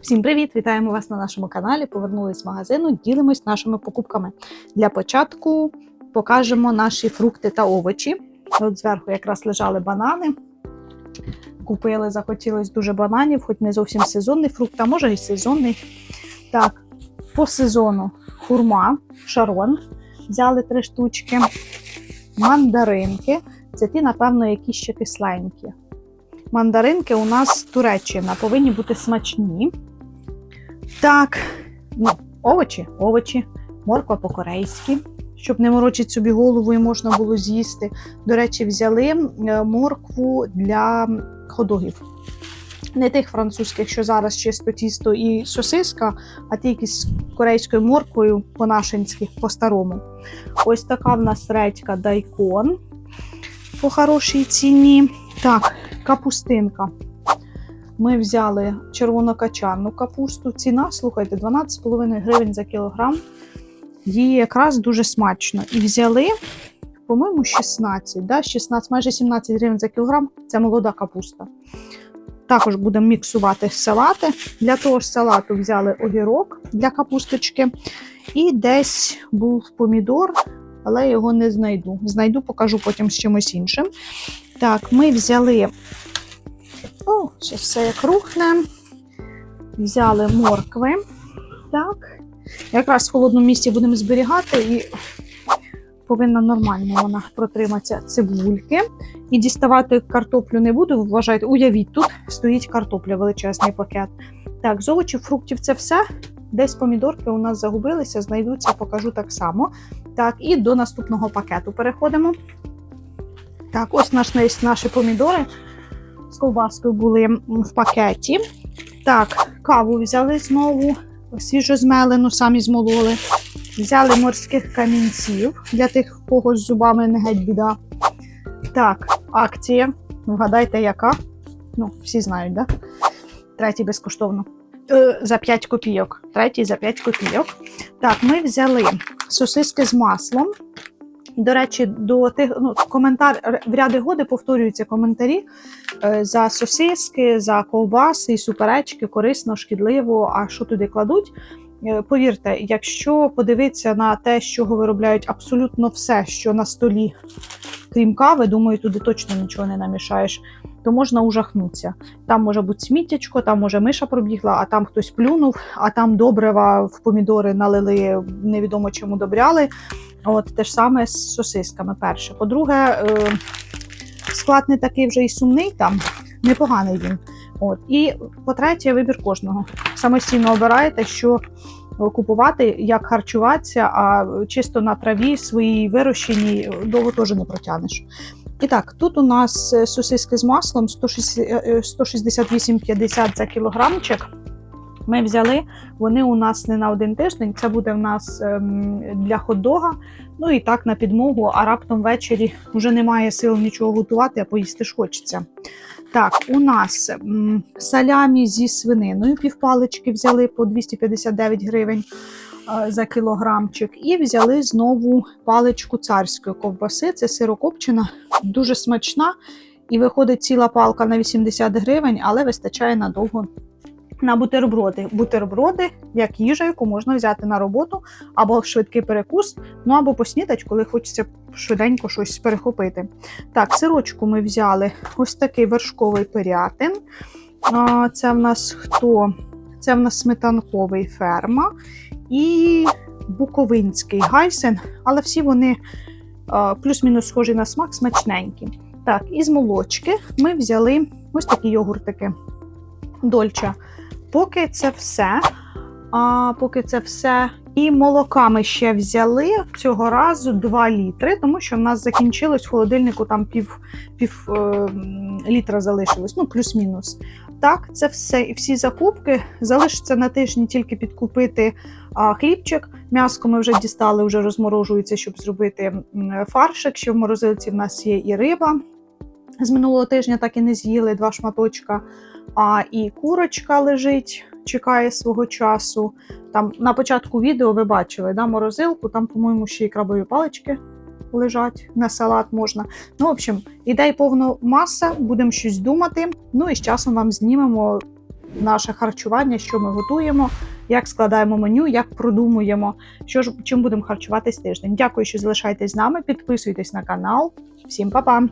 Всім привіт! Вітаємо вас на нашому каналі. Повернулись з магазину, ділимось нашими покупками. Для початку покажемо наші фрукти та овочі. От зверху якраз лежали банани. Купили, захотілось дуже бананів, хоч не зовсім сезонний фрукт, а може і сезонний. Так, по сезону хурма, шарон. Взяли три штучки, мандаринки. Це ті, напевно, які ще кисленькі. Мандаринки у нас Туреччина повинні бути смачні. Так, ну, овочі, овочі, морква по-корейськи, щоб не морочити собі голову і можна було з'їсти. До речі, взяли е, моркву для ходогів. Не тих французьких, що зараз чисто тісто і сосиска, а ті якісь з корейською морквою по-нашинськи, по-старому. Ось така в нас редька дайкон по хорошій ціні. Так, капустинка. Ми взяли червонокачанну капусту. Ціна, слухайте, 12,5 гривень за кілограм. Її якраз дуже смачно. І взяли, по-моєму, 16, да? 16, майже 17 гривень за кілограм. Це молода капуста. Також будемо міксувати салати. Для того ж салату взяли огірок для капусточки. І десь був помідор, але його не знайду. Знайду, покажу потім з чимось іншим. Так, ми взяли. О, ще все як рухне. Взяли моркви. Так. Якраз в холодному місці будемо зберігати і повинна нормально вона протриматися цибульки. І діставати картоплю не буду. Вважайте, уявіть, тут стоїть картопля, величезний пакет. Так, з овочів, фруктів це все. Десь помідорки у нас загубилися, знайдуться, покажу так само. Так, і до наступного пакету переходимо. Так, ось наш, наші помідори з ковбаскою були в пакеті. Так, каву взяли знову, свіжозмелену, самі змололи. Взяли морських камінців для тих, у кого з зубами не геть біда. Так, акція. Вгадайте, яка? Ну, всі знають, да? Третій безкоштовно. Е, за 5 копійок. Третій за 5 копійок. Так, ми взяли сосиски з маслом. До речі, до тих ну, коментар в ряди годи повторюються коментарі е, за сосиски, за ковбаси суперечки, корисно, шкідливо. А що туди кладуть? Е, Повірте, якщо подивитися на те, що виробляють абсолютно все, що на столі, крім кави, думаю, туди точно нічого не намішаєш, то можна ужахнутися. Там може бути сміттячко, там може миша пробігла, а там хтось плюнув, а там добрива в помідори налили, невідомо чим удобряли. От те ж саме з сосисками. Перше. По-друге, е, склад не такий вже і сумний, там непоганий він. От. І по-третє, вибір кожного. Самостійно обираєте, що купувати, як харчуватися, а чисто на траві своїй вирощеній довго теж не протягнеш. І так, тут у нас сосиски з маслом 168,50 за кілограмчик. Ми взяли, вони у нас не на один тиждень, це буде в нас ем, для хот-дога, ну і так на підмогу, а раптом ввечері вже немає сил нічого готувати, а поїсти ж хочеться. Так, у нас салямі зі свининою, півпалички взяли по 259 гривень е, за кілограмчик. І взяли знову паличку царської ковбаси. Це сирокопчена, дуже смачна. І виходить ціла палка на 80 гривень, але вистачає надовго на бутерброди. Бутерброди, як їжа, яку можна взяти на роботу, або в швидкий перекус, ну або поснідати, коли хочеться швиденько щось перехопити. Так, сирочку ми взяли ось такий вершковий пирятин. Це в нас хто? Це в нас сметанковий ферма і буковинський гайсен, але всі вони плюс-мінус схожі на смак, смачненькі. Так, із молочки ми взяли ось такі йогуртики. Дольча. Поки це все. А поки це все. І молока ми ще взяли цього разу 2 літри, тому що в нас закінчилось в холодильнику там пів пів е, літра залишилось, ну плюс-мінус. Так, це все і всі закупки. Залишиться на тижні тільки підкупити а, хлібчик. М'яско ми вже дістали, вже розморожується, щоб зробити фаршик. Ще в морозилці в нас є і риба. З минулого тижня так і не з'їли два шматочка. А і курочка лежить, чекає свого часу. Там на початку відео ви бачили да, морозилку, там, по-моєму, ще й крабові палички лежать на салат можна. Ну, в общем, ідей повна маса, будемо щось думати. Ну і з часом вам знімемо наше харчування, що ми готуємо, як складаємо меню, як продумуємо, що ж чим будемо харчуватись тиждень. Дякую, що залишаєтесь з нами. Підписуйтесь на канал. Всім па-па!